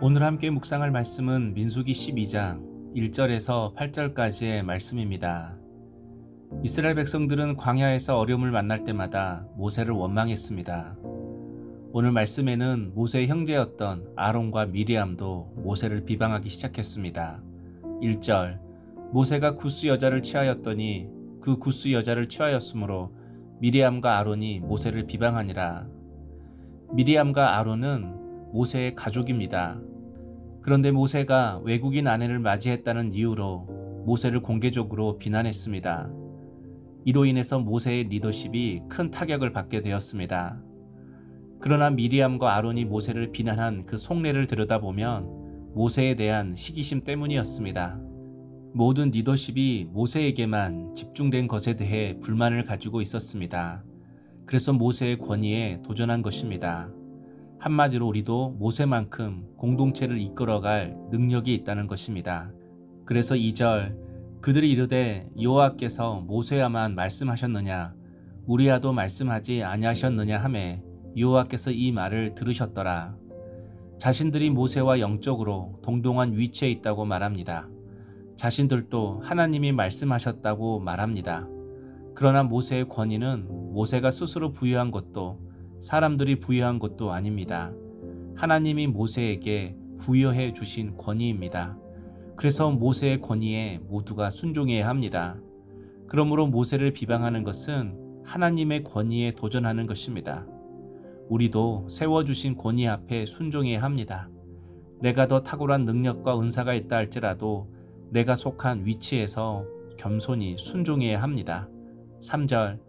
오늘 함께 묵상할 말씀은 민수기 12장 1절에서 8절까지의 말씀입니다. 이스라엘 백성들은 광야에서 어려움을 만날 때마다 모세를 원망했습니다. 오늘 말씀에는 모세의 형제였던 아론과 미리암도 모세를 비방하기 시작했습니다. 1절 모세가 구스 여자를 취하였더니 그 구스 여자를 취하였으므로 미리암과 아론이 모세를 비방하니라. 미리암과 아론은 모세의 가족입니다. 그런데 모세가 외국인 아내를 맞이했다는 이유로 모세를 공개적으로 비난했습니다. 이로 인해서 모세의 리더십이 큰 타격을 받게 되었습니다. 그러나 미리암과 아론이 모세를 비난한 그 속내를 들여다보면 모세에 대한 시기심 때문이었습니다. 모든 리더십이 모세에게만 집중된 것에 대해 불만을 가지고 있었습니다. 그래서 모세의 권위에 도전한 것입니다. 한마디로 우리도 모세만큼 공동체를 이끌어갈 능력이 있다는 것입니다. 그래서 2절 그들이 이르되 여호와께서 모세야만 말씀하셨느냐 우리야도 말씀하지 아니하셨느냐 하매 여호와께서 이 말을 들으셨더라. 자신들이 모세와 영적으로 동동한 위치에 있다고 말합니다. 자신들도 하나님이 말씀하셨다고 말합니다. 그러나 모세의 권위는 모세가 스스로 부여한 것도 사람들이 부여한 것도 아닙니다. 하나님이 모세에게 부여해 주신 권위입니다. 그래서 모세의 권위에 모두가 순종해야 합니다. 그러므로 모세를 비방하는 것은 하나님의 권위에 도전하는 것입니다. 우리도 세워주신 권위 앞에 순종해야 합니다. 내가 더 탁월한 능력과 은사가 있다 할지라도 내가 속한 위치에서 겸손히 순종해야 합니다. 3절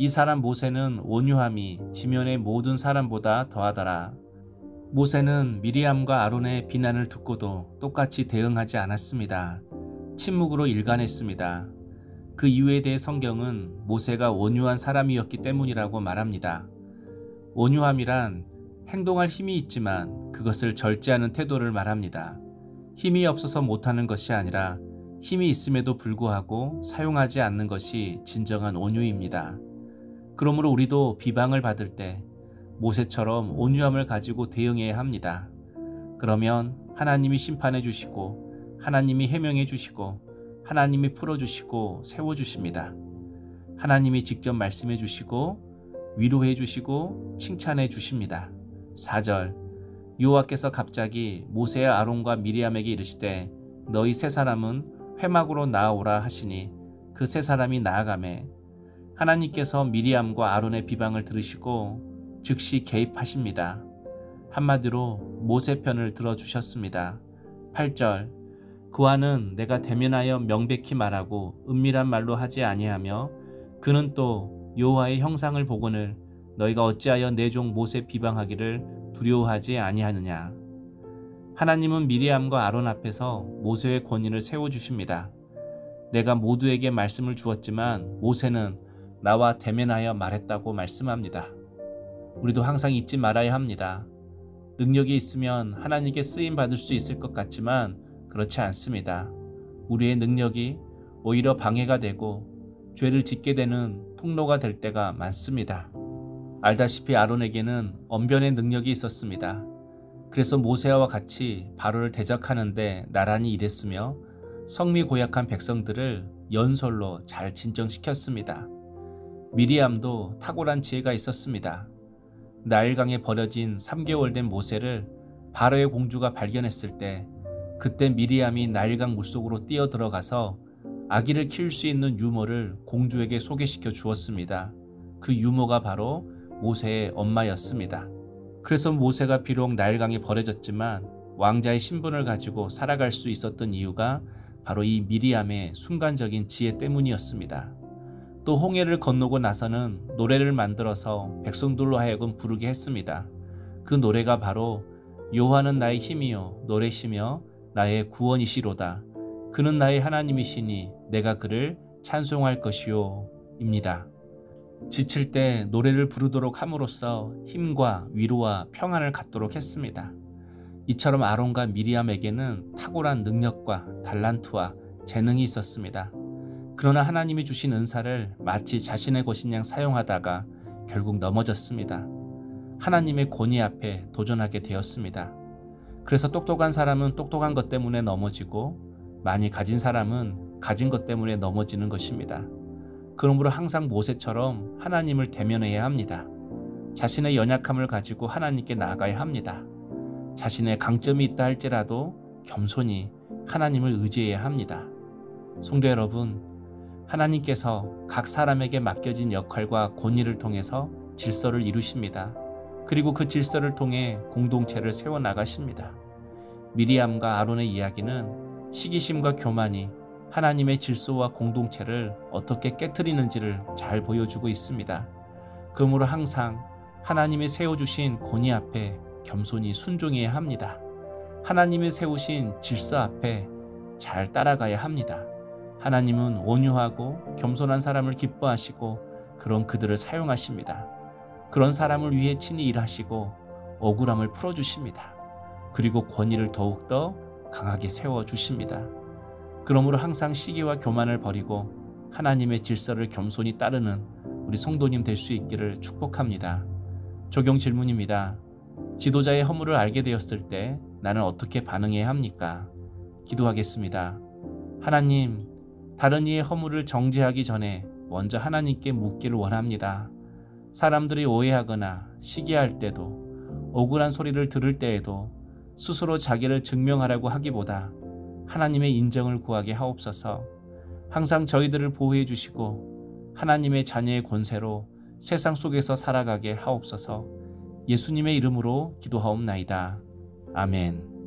이 사람 모세는 온유함이 지면의 모든 사람보다 더하더라. 모세는 미리암과 아론의 비난을 듣고도 똑같이 대응하지 않았습니다. 침묵으로 일관했습니다. 그 이유에 대해 성경은 모세가 온유한 사람이었기 때문이라고 말합니다. 온유함이란 행동할 힘이 있지만 그것을 절제하는 태도를 말합니다. 힘이 없어서 못하는 것이 아니라 힘이 있음에도 불구하고 사용하지 않는 것이 진정한 온유입니다. 그러므로 우리도 비방을 받을 때 모세처럼 온유함을 가지고 대응해야 합니다. 그러면 하나님이 심판해 주시고 하나님이 해명해 주시고 하나님이 풀어 주시고 세워 주십니다. 하나님이 직접 말씀해 주시고 위로해 주시고 칭찬해 주십니다. 4절 여호와께서 갑자기 모세와 아론과 미리암에게 이르시되 너희 세 사람은 회막으로 나아오라 하시니 그 세 사람이 나아가매 하나님께서 미리암과 아론의 비방을 들으시고 즉시 개입하십니다. 한마디로 모세 편을 들어주셨습니다. 8절 그와는 내가 대면하여 명백히 말하고 은밀한 말로 하지 아니하며 그는 또 여호와의 형상을 보거늘 너희가 어찌하여 내 종 모세 비방하기를 두려워하지 아니하느냐 하나님은 미리암과 아론 앞에서 모세의 권위를 세워 주십니다. 내가 모두에게 말씀을 주었지만 모세는 나와 대면하여 말했다고 말씀합니다. 우리도 항상 잊지 말아야 합니다. 능력이 있으면 하나님께 쓰임 받을 수 있을 것 같지만 그렇지 않습니다. 우리의 능력이 오히려 방해가 되고 죄를 짓게 되는 통로가 될 때가 많습니다. 알다시피 아론에게는 언변의 능력이 있었습니다. 그래서 모세와 같이 바로를 대적하는데 나란히 일했으며 성미 고약한 백성들을 연설로 잘 진정시켰습니다. 미리암도 탁월한 지혜가 있었습니다. 나일강에 버려진 3개월 된 모세를 바로의 공주가 발견했을 때 그때 미리암이 나일강 물속으로 뛰어 들어가서 아기를 키울 수 있는 유모를 공주에게 소개시켜 주었습니다. 그 유모가 바로 모세의 엄마였습니다. 그래서 모세가 비록 나일강에 버려졌지만 왕자의 신분을 가지고 살아갈 수 있었던 이유가 바로 이 미리암의 순간적인 지혜 때문이었습니다. 또 홍해를 건너고 나서는 노래를 만들어서 백성들로 하여금 부르게 했습니다. 그 노래가 바로 요한은 나의 힘이요 노래시며 나의 구원이시로다. 그는 나의 하나님이시니 내가 그를 찬송할 것이요 입니다. 지칠 때 노래를 부르도록 함으로써 힘과 위로와 평안을 갖도록 했습니다. 이처럼 아론과 미리암에게는 탁월한 능력과 달란트와 재능이 있었습니다. 그러나 하나님이 주신 은사를 마치 자신의 것인 양 사용하다가 결국 넘어졌습니다. 하나님의 권위 앞에 도전하게 되었습니다. 그래서 똑똑한 사람은 똑똑한 것 때문에 넘어지고 많이 가진 사람은 가진 것 때문에 넘어지는 것입니다. 그러므로 항상 모세처럼 하나님을 대면해야 합니다. 자신의 연약함을 가지고 하나님께 나아가야 합니다. 자신의 강점이 있다 할지라도 겸손히 하나님을 의지해야 합니다. 성도 여러분, 하나님께서 각 사람에게 맡겨진 역할과 권위를 통해서 질서를 이루십니다. 그리고 그 질서를 통해 공동체를 세워 나가십니다. 미리암과 아론의 이야기는 시기심과 교만이 하나님의 질서와 공동체를 어떻게 깨뜨리는지를 잘 보여주고 있습니다. 그러므로 항상 하나님이 세워주신 권위 앞에 겸손히 순종해야 합니다. 하나님이 세우신 질서 앞에 잘 따라가야 합니다. 하나님은 온유하고 겸손한 사람을 기뻐하시고 그런 그들을 사용하십니다. 그런 사람을 위해 친히 일하시고 억울함을 풀어주십니다. 그리고 권위를 더욱더 강하게 세워주십니다. 그러므로 항상 시기와 교만을 버리고 하나님의 질서를 겸손히 따르는 우리 성도님 될 수 있기를 축복합니다. 적용 질문입니다. 지도자의 허물을 알게 되었을 때 나는 어떻게 반응해야 합니까? 기도하겠습니다. 하나님, 다른 이의 허물을 정죄하기 전에 먼저 하나님께 묻기를 원합니다. 사람들이 오해하거나 시기할 때도 억울한 소리를 들을 때에도 스스로 자기를 증명하려고 하기보다 하나님의 인정을 구하게 하옵소서. 항상 저희들을 보호해 주시고 하나님의 자녀의 권세로 세상 속에서 살아가게 하옵소서. 예수님의 이름으로 기도하옵나이다. 아멘.